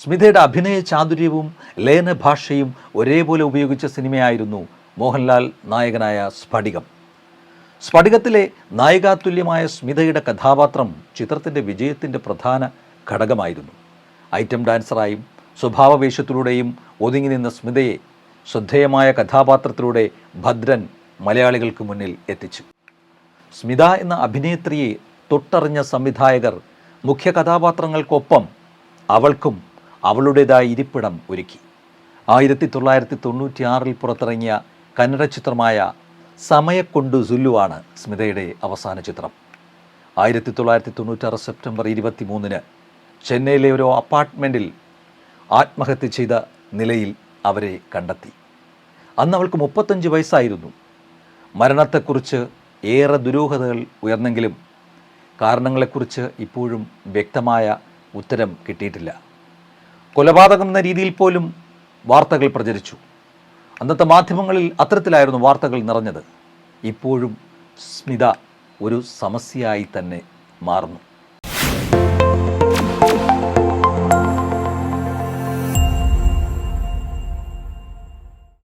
സ്മിതയുടെ അഭിനയ ചാതുര്യവും ലയന ഭാഷയും ഒരേപോലെ ഉപയോഗിച്ച സിനിമയായിരുന്നു മോഹൻലാൽ നായകനായ സ്ഫടികം. സ്ഫടികത്തിലെ നായികാതുല്യമായ സ്മിതയുടെ കഥാപാത്രം ചിത്രത്തിന്റെ വിജയത്തിന്റെ പ്രധാന ഘടകമായിരുന്നു. ഐറ്റം ഡാൻസറായും സ്വഭാവവേഷത്തിലൂടെയും ഒതുങ്ങി നിന്ന സ്മിതയെ ശ്രദ്ധേയമായ കഥാപാത്രത്തിലൂടെ ഭദ്രൻ മലയാളികൾക്ക് മുന്നിൽ എത്തിച്ചു. സ്മിത എന്ന അഭിനേത്രിയെ തൊട്ടറിഞ്ഞ സംവിധായകർ മുഖ്യ കഥാപാത്രങ്ങൾക്കൊപ്പം അവൾക്കും അവളുടേതായ ഇരിപ്പിടം ഒരുക്കി. ആയിരത്തി തൊള്ളായിരത്തി തൊണ്ണൂറ്റി ആറിൽ പുറത്തിറങ്ങിയ കന്നഡ ചിത്രമായ സമയക്കൊണ്ട് സുല്ലുവാണ് സ്മിതയുടെ അവസാന ചിത്രം. ആയിരത്തി തൊള്ളായിരത്തി തൊണ്ണൂറ്റാറ് സെപ്റ്റംബർ ഇരുപത്തി മൂന്നിന് ചെന്നൈയിലെ ഒരു അപ്പാർട്ട്മെന്റിൽ ആത്മഹത്യ ചെയ്ത നിലയിൽ അവരെ കണ്ടെത്തി. അന്ന് അവൾക്ക് മുപ്പത്തഞ്ച് വയസ്സായിരുന്നു. മരണത്തെക്കുറിച്ച് ഏറെ ദുരൂഹതകൾ ഉയർന്നെങ്കിലും കാരണങ്ങളെക്കുറിച്ച് ഇപ്പോഴും വ്യക്തമായ ഉത്തരം കിട്ടിയിട്ടില്ല. കൊലപാതകം എന്ന രീതിയിൽ പോലും വാർത്തകൾ പ്രചരിച്ചു. അന്നത്തെ മാധ്യമങ്ങളിൽ അത്തരത്തിലായിരുന്നു വാർത്തകൾ നിറഞ്ഞത്. ഇപ്പോഴും സ്മിത ഒരു സമസ്യയായി തന്നെ മാറുന്നു.